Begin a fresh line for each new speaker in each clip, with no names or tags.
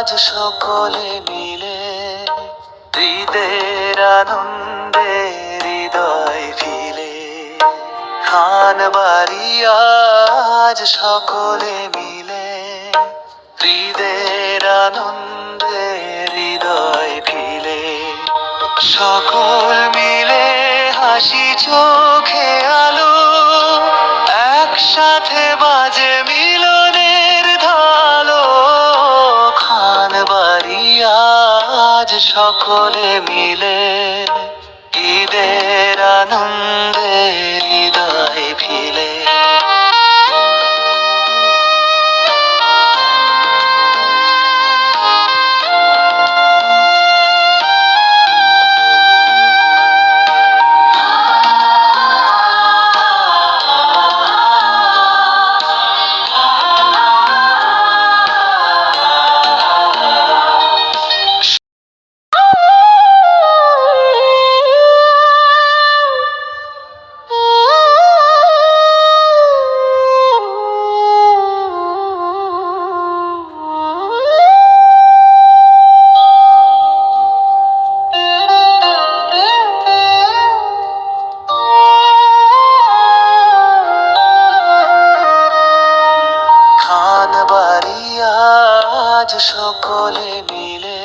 আজ সকলে মিলে হৃদের আনন্দে হৃদয় ভিলে খান বাড়ি আজ সকলে মিলে হৃদের আনন্দে হৃদয় ভিলে সকল মিলে হাসি চোখে আলো, একসাথে বাজে মিলে সকলে মিলে ঈদের আনন্দে বাড়ি আজ সকলে মিলে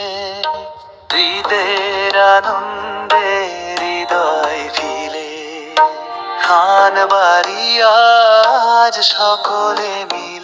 হৃদের আনন্দে হৃদয় ফিলে। খান বাড়ি আজ সকলে মিলে